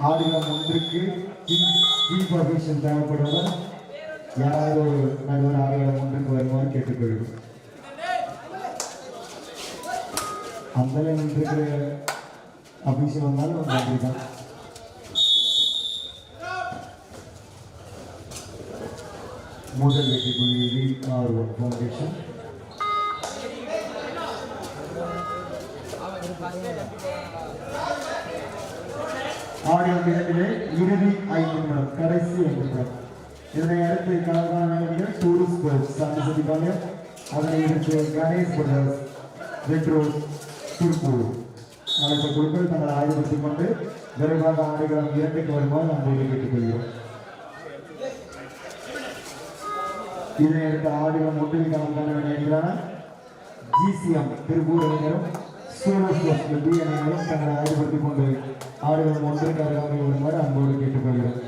ஆடுகளம் ஒன்றுக்கு பர்மிஷன் தேவைப்படுவதால் யாராவது ஒரு நடுவர் ஆடுகளம் ஒன்றுக்கு வருமாறு கேட்டுக்கொள்கிறோம் அந்தல நின்றுக்கிற அபிஷேகம் வந்தாலும் நன்றி தான் முதல் வெற்றி புள்ளி V R one foundation Thank you. Audio இரண்டிலே இறுதி ஐந்து நிமிடம் கடைசி ஐந்து நிமிடம் இதனை அடுத்து கலந்தான நிலையில் டூரிஸ்ட் கோச் சந்திசதி பாளையம் அதனை இருந்து கணேஷ் பிரதர்ஸ் ரெட்ரோ திருப்பூர். அனைத்து குழுக்கள் தங்கள் ஆயுதத்தைக் கொண்டு விரைவாக ஆடுகளம் இரண்டுக்கு வருமாறு நாம் கேட்டுக் கொள்கிறோம். இதனை ஆடியோ ஆடுகளம் ஒன்றில் கலந்தான நிலையிலான ஜிசிஎம் திருப்பூர் அணியினரும் சூரஸ் பி அணியினரும் தங்களை ஆயுதப்படுத்திக் கொண்டு அவர்கள் ஒன்றிணைவார்கள் வருமாறு அன்போடு கேட்டுக்கொள்கிறேன்.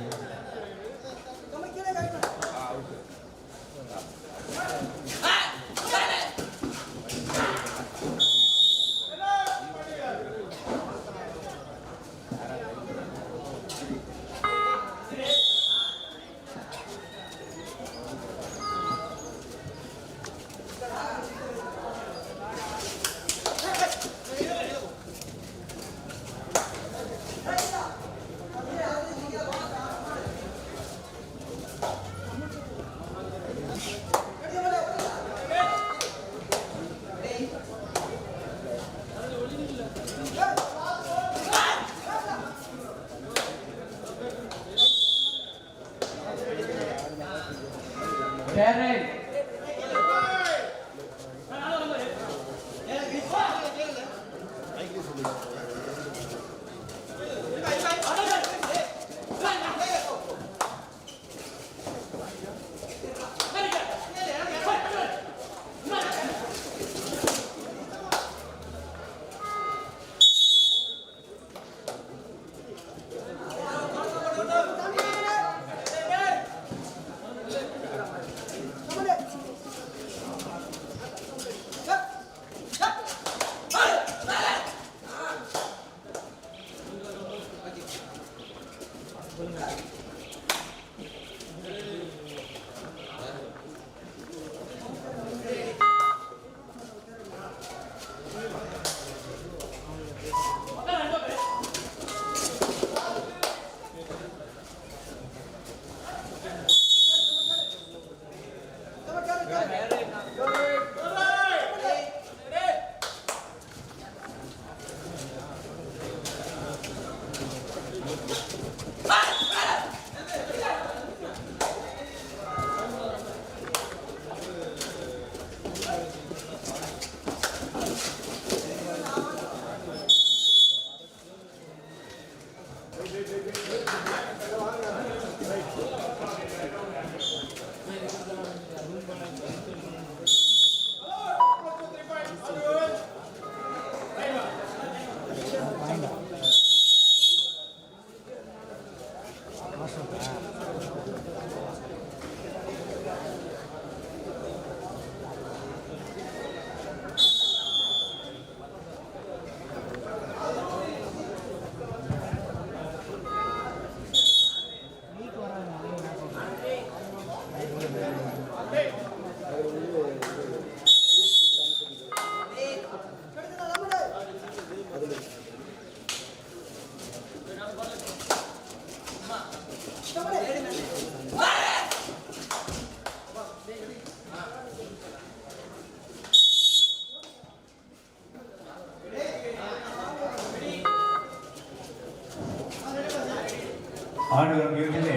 ஆடுகளம் இரண்டிலே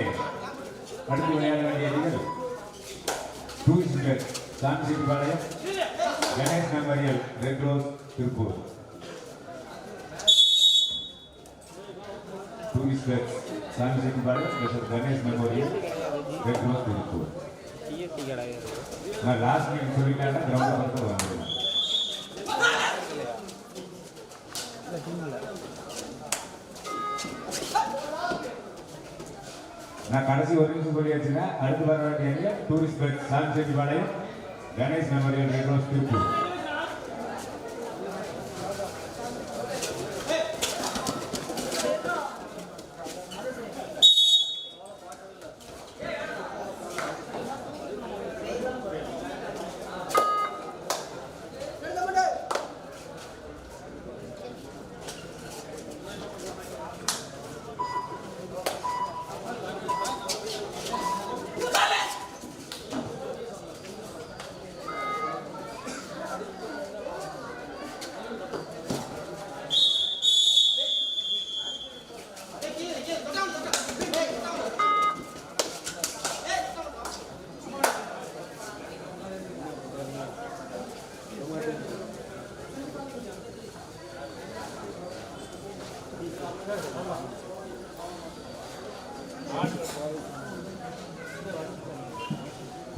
அடுத்து விளையாட வேண்டிய அணிகள் tourist Samisipalayam Ganesh memorial red rose Tiruppur tourist Samisipalayam mister Ganesh memorial red rose Tiruppur நான் லாஸ்ட் மினிட் சொல்லிட்டேன்னா கிரவுண்ட் பக்கத்தில் வந்துடுவேன் நான் கடைசி ஒரு நிமிஷம் சொல்லியாச்சுன்னா அடுத்து வர வேண்டிய tourist bus Samichettipalayam Ganesh memorial red rose Tiruppur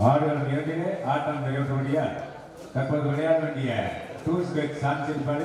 ஆடுகளம் இரண்டிலே ஆட்டம் நிகழ்த்தபடியால் தற்போது விளையாட வேண்டிய tourist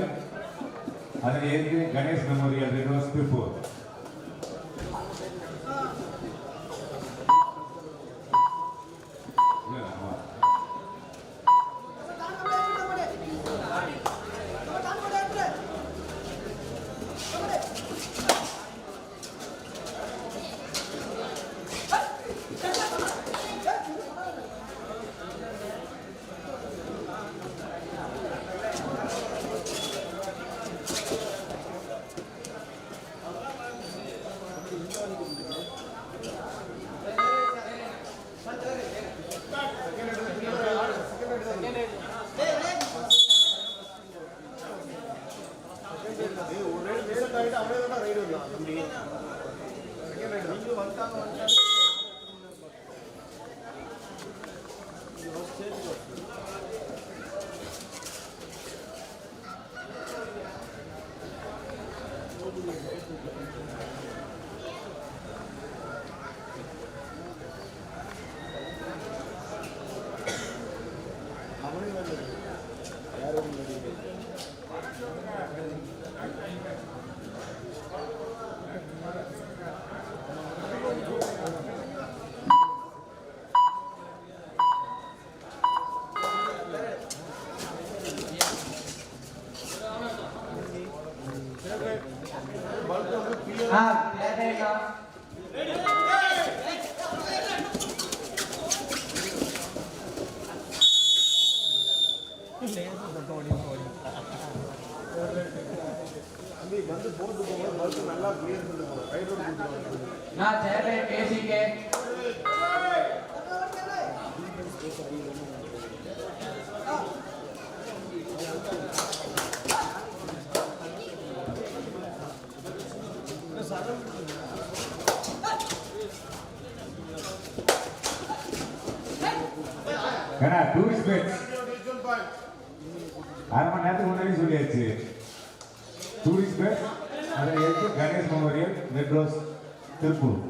Yeah, I think we're going to. ஏன்னா டூரிஸ்ட் அரை மணி நேரத்துக்கு முன்னாடி சொல்லியாச்சு. டூரிஸ்ட் பஸ் அதை எடுத்து கணேஷ் மெமோரியல் மெட்ரோஸ் திருப்பூர்.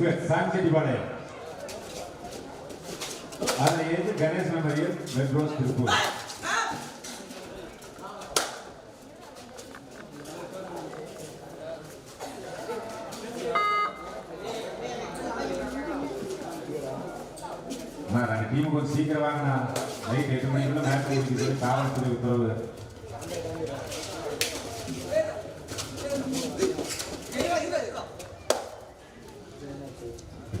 டூரிஸ்ட் பஸ் சாம்செட்டிபாளையம் அதனை ஏற்று Ganesh memorial red rose Tiruppur அம்மா, நாங்க டீம் கொஞ்சம் சீக்கிரம் வாங்கண்ணா நைட் எட்டு மணிக்குள்ள மேட்ச் முடிக்குது காவல்துறை உத்தரவு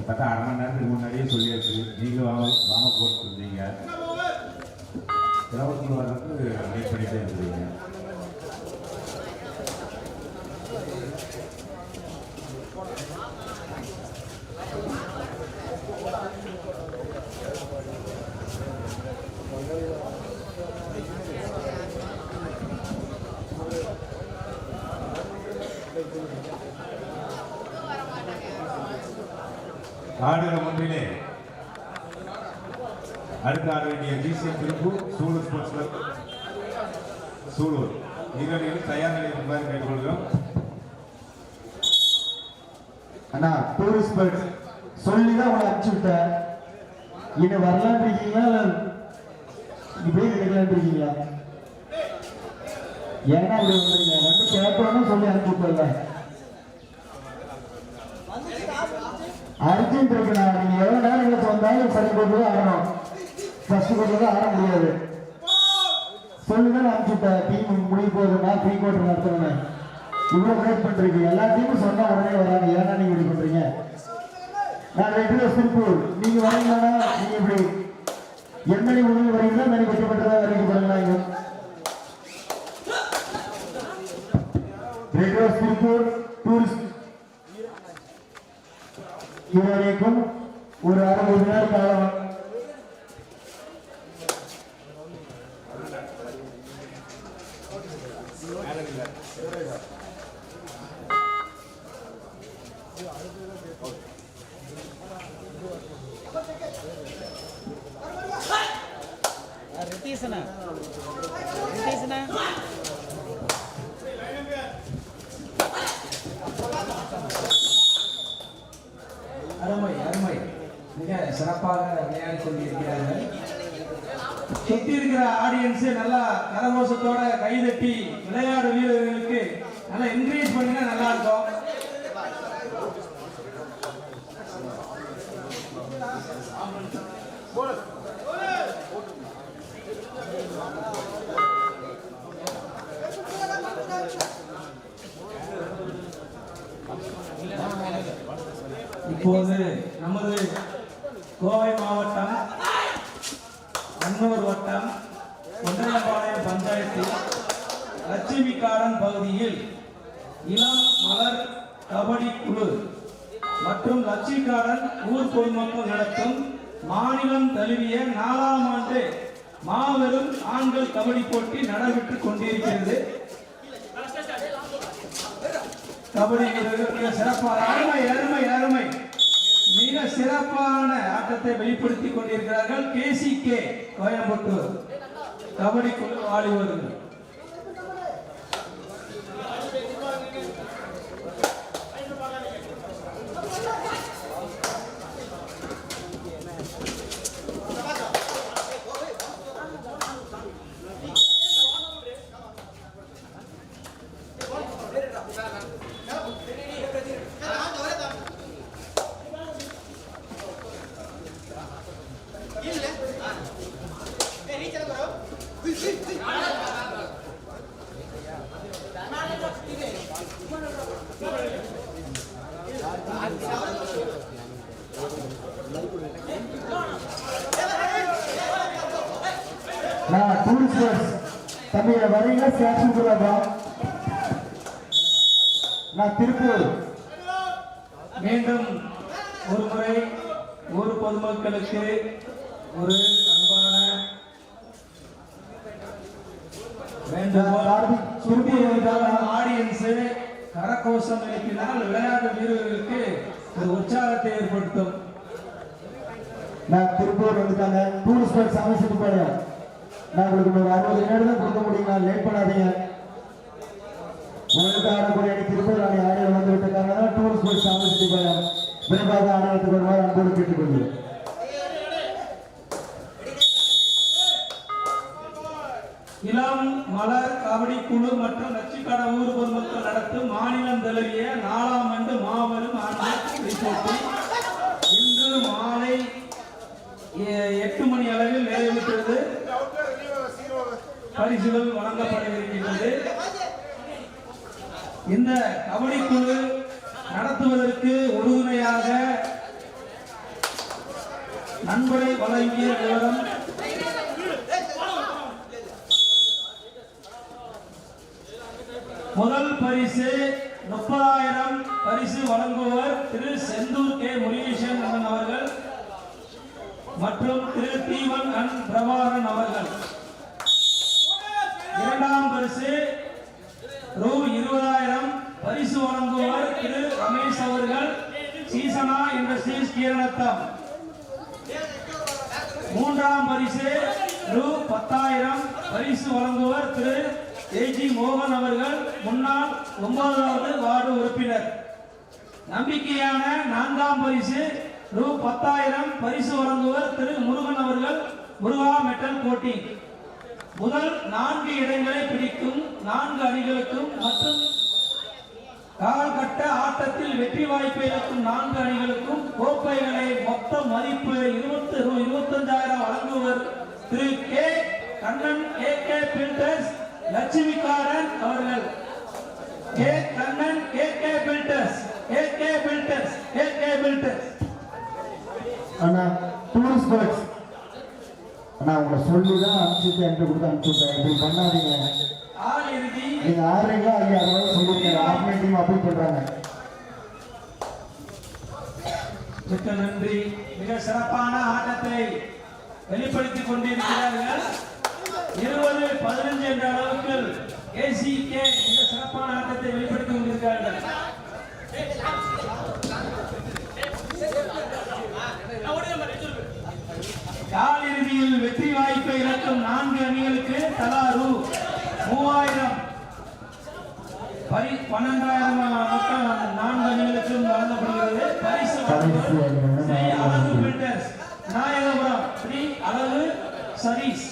பார்த்தா அரை மணி நேரத்துக்கு முன்னாடியே சொல்லியாச்சு நீங்களும் வாங்க வாங்க போட்டு இருந்தீங்க இருபத்தி நாலுக்கு வெயிட் பண்ணிட்டே இருந்தீங்க காடுகள் ஒன்றிலே அடுத்து ஆட வேண்டிய TCM Tiruppur Sulur sports club Sulur. நிகழ்வில் தயார் நிலையில் இருப்பதாக கேட்டுக்கொள்கிறோம் அண்ணா டூரிஸ்ட் பஸ் சொல்லி தான் உங்களை அனுப்பிச்சு விட்டேன். இன்னும் வரலான் இருக்கீங்களா? இல்லை இப்படியே கிடைக்கலான் இருக்கீங்களா? ஏன்னா இப்படி வந்துருங்க வந்து கேட்கணும்னு சொல்லி அனுப்பிச்சு விட்டல அர்ஜென்ட் நான் நீங்க எவ்வளவு நேரம் கழிச்சு சரி போட்டு ஆடணும் ஃபர்ஸ்ட் போட்டு ஆட முடியாது சொல்லுங்க தான் டீம் முடிய போகுதுன்னா ப்ரீ குவார்டர் நடத்துறேன் இவ்வளோ வெயிட் பண்ணுறீங்க எல்லா டீமும் சொன்ன உடனே வராங்க. ஏன்னா நீங்கள் இப்படி பண்ணுறீங்க நான் ரெண்டு திருப்பூர் நீங்கள் வரீங்கன்னா நீங்கள் இப்படி எண்ணெய் முடிவு வரீங்களா? மணி வெட்டப்பட்டதா வரைக்கும் போறீங்களா இங்க சிம்பூர் டூரிஸ்ட் திருப்பூர் வரைக்கும் ஒரு அரை மணி நேரம் காலம். ரித்தீசனா ரித்தீசனா அருமை அருமை. மிக சிறப்பாக விளையாடி கொண்டிருக்கிறார்கள். சுத்தி இருக்கிற ஆடியன்ஸ் நல்லா கரகோஷத்தோட கைதட்டி விளையாடு வீரர்களுக்கு நல்லா என்கரேஜ் பண்ணினா நல்லா இருக்கும் இப்போது நமது கோவை மாவட்டம் அன்னூர் வட்டம் ஒன்றையம்பாளையம் பஞ்சாயத்தில் லட்சுமிக்காரன் பகுதியில் இளம் மலர் கபடி குழு மற்றும் லட்சுமிகாரன் ஊர் பொதுமக்கள் நடத்தும் மாநிலம் தழுவிய நாலாம் ஆண்டு மாபெரும் ஆண்கள் கபடி போட்டி நடைபெற்றுக் கொண்டிருக்கிறது. கபடி வீரர்களுக்கு சிறப்பான அருமை அருமை அருமை. மிக சிறப்பான ஆட்டத்தை வெளிப்படுத்திக் கொண்டிருக்கிறார்கள் கேசி கே கோயம்புத்தூர். கபடி கொண்டு வாலி வருது வரீங்களா ஸ்டேஷன் போலாமா நான் திருப்பூர். மீண்டும் ஒரு முறை ஊர் பொதுமக்களுக்கு ஒரு அன்பான ஆடியன்ஸ் கரகோஷம் எழுப்பினால் விளையாட்டு வீரர்களுக்கு ஒரு உற்சாகத்தை ஏற்படுத்தும். நான் திருப்பூர் வந்துட்டாங்க. டூரிஸ்ட் அமைச்சிட்டு போறேன். நான் உங்களுக்கு ஒரு அறுபது நேரம் கொடுக்க முடியும்? நான் லேட் பண்ணாதீங்க. உங்களுக்கு ஆடக்கூடிய அணி திருப்பூர் அணி ஆடி வந்து விட்டுருக்காங்க டூரிஸ்ட் போய் அமைச்சிட்டு போறேன் விரைவாக ஆடத்துக்கு வருமாறு அன்போடு கேட்டுக்கொள்கிறேன் இளம் மலர் கபடி குழு மற்றும் நச்சிக்கட ஊர் பொதுமக்கள் நடத்தும் மாநிலம் தழுவிய நாலாம் ஆண்டு மாபெரும் ஆண்டு இன்று மாலை எட்டு மணி அளவில் நிறைவேற்றது பரிசுகள் வழங்கப்பட இருக்கின்றது இந்த கபடி குழு நடத்துவதற்கு உறுதுணையாக நண்பரை வழங்கிய விவரம். முதல் பரிசு முப்பதாயிரம் பரிசு வழங்குவர் திரு செந்தூர் கே. முருகேசன் அண்ணன் அவர்கள் மற்றும் திரு தீவன் அன். பிரபாகரன் அவர்கள் இரண்டாம் பரிசு ரூ இருபதாயிரம் பரிசு வழங்குவர் திரு ரமேஷ் அவர்கள் சீசனா இண்டஸ்ட்ரீஸ் கீரணத்தம் மூன்றாம் பரிசு ரூ பத்தாயிரம் பரிசு வழங்குவர் திரு ஏஜி மோகன் அவர்கள். முன்னாள் ஒன்பதாவது வார்டு உறுப்பினர். நம்பிக்கையான நான்காம் பரிசு ரூ பத்தாயிரம் பரிசு வழங்குவர் திரு முருகன் அவர்கள். முருகா மெட்டல் போட்டி முதல் நான்கு இடங்களை பிடிக்கும் நான்கு அணிகளுக்கும் மற்றும் கால்கட்ட ஆட்டத்தில் வெற்றி வாய்ப்பை இழக்கும் நான்கு அணிகளுக்கும் கோப்பைகளை மொத்த மதிப்பு இருபத்தி இருபத்தஞ்சாயிரம் வழங்குவர் Thiru K. Kannan K. K. Builders லட்சுமிகாரன் அவர்கள். K. Kannan K. K. Builders K. K. Builders K. K. Builders அண்ணா டூரிஸ்ட் அண்ணா உங்களை சொல்லி தான் அனுப்பிச்சுட்டு என்கிட்ட கொடுத்து அனுப்பிச்சுட்டேன் இப்படி பண்ணாதீங்க. ஆள் இறுதி நீங்க ஆடுறீங்களா இல்லையா? அதனால சொல்லிருக்கேன் ஆர்மி டீம் அப்பீல் பண்றாங்க. மிக்க நன்றி. மிக சிறப்பான ஆட்டத்தை வெளிப்படுத்திக் கொண்டிருக்கிறார்கள். இருபது பதினஞ்சு என்ற அளவுக்கு ஏசிகே மிக சிறப்பான ஆட்டத்தை வெளிப்படுத்திக் கொண்டிருக்கிறார்கள். இறுதியில் வெற்றி வாய்ப்பை இழக்கும் நான்கு அணிகளுக்கு தலா ரூ மூவாயிரம் பரி பன்னெண்டாயிரம் மக்கள் நான்கு அணிகளுக்கும் வழங்கப்படுகிறது. பரிசு வழங்குவர் ஸ்ரீ அழகு பில்டர்ஸ் நாயகபுரம் ஸ்ரீ அழகு சதீஷ்.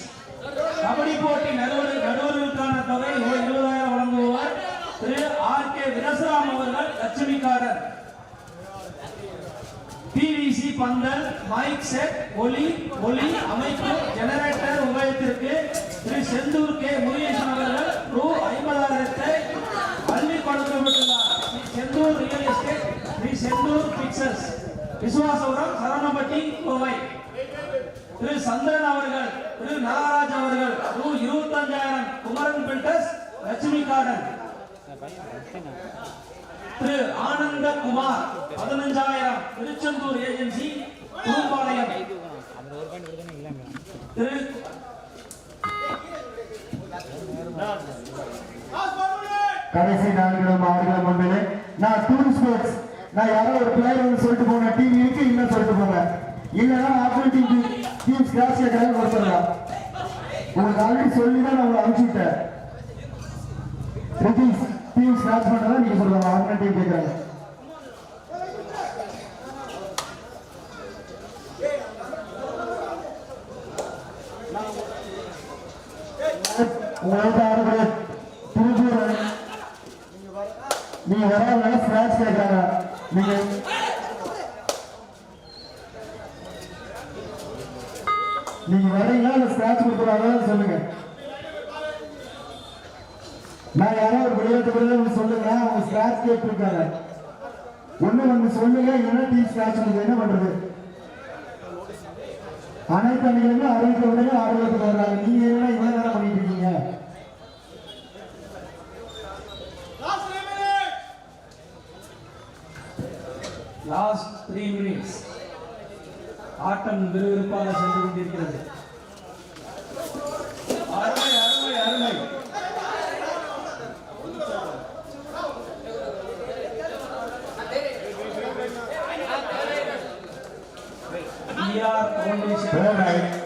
கபடி போட்டி நடுவர் நடுவர்களுக்கான தொகை. இருபதாயிரம் வழங்குவார் திரு ஆர் கே விரசராம் அவர்கள் லட்சுமிக்காரர். பந்தல் மைக் செட் ஒலி ஒலி அமைப்பு ஜெனரேட்டர் உபயோகத்திற்கு திரு செந்தூர் கே. முருகேசன் அவர்கள் ரூ. ஐம்பதாயிரத்தை அள்ளி கொடுக்கப்பட்டுள்ளார். Sri Senthur real estate Sri Senthur pictures Visuvasapuram Saravanapatti Kovai. Thiru. Chandran அவர்கள் திரு. நாகராஜ் அவர்கள் ரூ. இருபத்தஞ்சாயிரம். குமரன் பில்டர்ஸ் லட்சுமி கார்டன் திரு ஆனந்த குமார் பதினஞ்சாயிரம் திருச்செந்தூர் ஏஜென்சி குறும்பாளையம். திரு கடைசி நான்கிடம் ஆறுகிடம் முன்பிலே நான் டூரிஸ்ட் ஸ்போர்ட்ஸ் நான் யாரோ ஒரு பிளேயர் வந்து சொல்லிட்டு போங்க டீம் இருக்கு இல்ல சொல்லிட்டு போங்க. இல்லைன்னா ஆப்போசிட் டீம் டீம் ஸ்கிராச் கேட்கறாங்க கொடுத்துடலாம் உங்களுக்கு ஆல்ரெடி சொல்லி தான் நான் உங்களை அனுப்பிச்சுட்டேன். டீம் ஸ்டார்ட் பண்றதா நீங்க சொல்லுவாங்க ஆப்போசிட் டீம் கேட்கறாங்க உங்களோட நீங்க வர ஸ்கிராச் கேட்கறாங்க நீங்க நீங்க வரீங்களா இல்ல ஸ்கிராச் சொல்லுங்க. நான் யாரோ ஒரு விளையாட்டு வீரர் சொல்லுங்க அவங்க ஸ்கிராச் கேட்டிருக்காங்க. ஒண்ணு வந்து சொல்லுங்க இல்லைன்னா டீம் ஸ்கிராச் கொடுங்க என்ன பண்றது? அனைத்து அணிகளுமே அறிவிக்க உடனே ஆர்வத்துக்கு வர்றாங்க நீங்க என்ன இவ்வளவு நேரம் பண்ணிட்டு இருக்கீங்க? லாஸ்ட் த்ரீ மினிட்ஸ் ஆட்டம் விறுவிறுப்பாக சென்று கொண்டிருக்கிறது. அருமை அருமை அருமை. All night.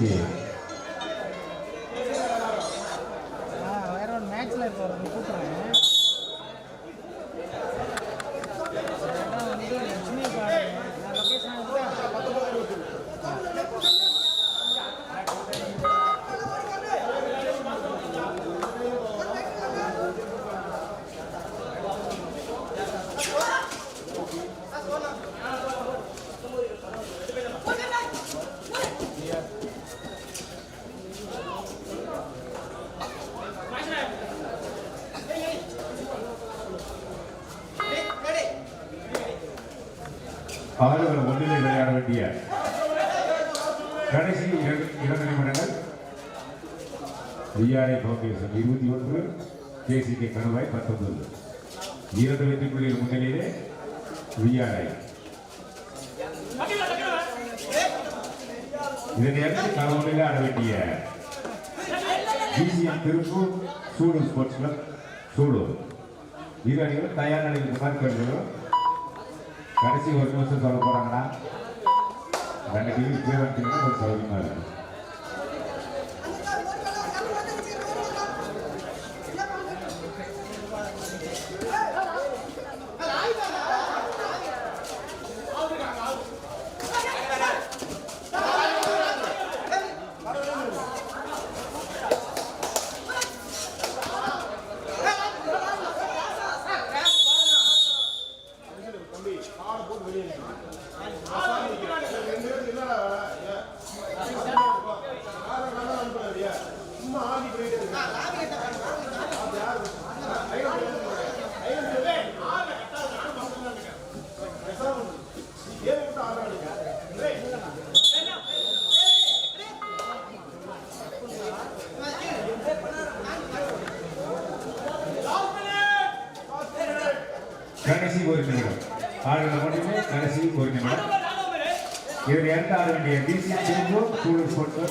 Yeah. வேண்டிய கடைசி இரண்டு நிமிடங்கள். விஆர்ஐ ஃபவுண்டேஷன் இருபத்தி ஒன்று கேசிகே கணவாய் பத்தொன்பது. இரண்டு வெற்றி புள்ளிகள் முன்னிலையிலே விஆர்ஐ இதனை அடுத்து ஆட வேண்டிய திருப்பூர் சூடு ஸ்போர்ட்ஸ் கிளப் இரு அணிகளும் தயார் நிலையில் இருக்குமாறு கடைசி ஒரு நிமிஷம் சொல்ல போறாங்கன்னா ரெண்டு டிவி இப்பவே வந்துட்டீங்கன்னா ஒரு சௌகரியமா இருக்கும் கடைசி ஒரு நிமிடம். ஆடுகளை மட்டுமே கடைசி ஒரு நிமிடம். இவர் இறந்து ஆட வேண்டிய பிசி சேர்ந்தோ கூடு போட்டோ.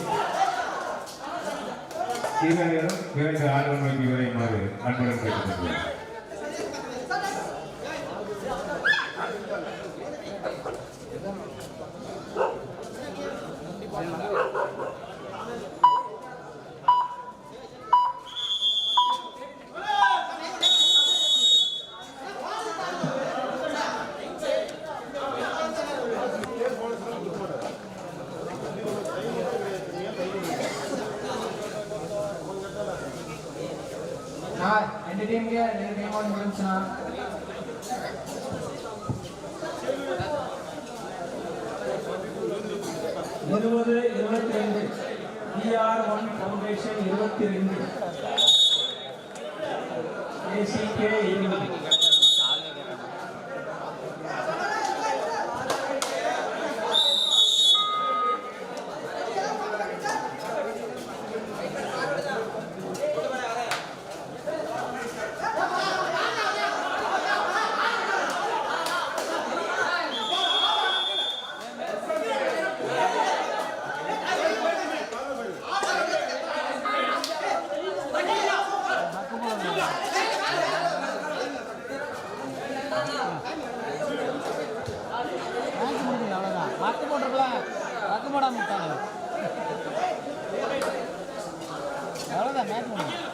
இவர்களும் அணிகளும் விரைந்து இவரை மாறு அன்புடன் கேட்டுக்கொள்கிறேன். இருபது இருபத்தி ரெண்டு பிஆர் ஒன் ஃபவுண்டேஷன் இருபத்தி ரெண்டு ஏசிகே இருபது விட்டாங்க அவ்வளோதான் மேட்ச்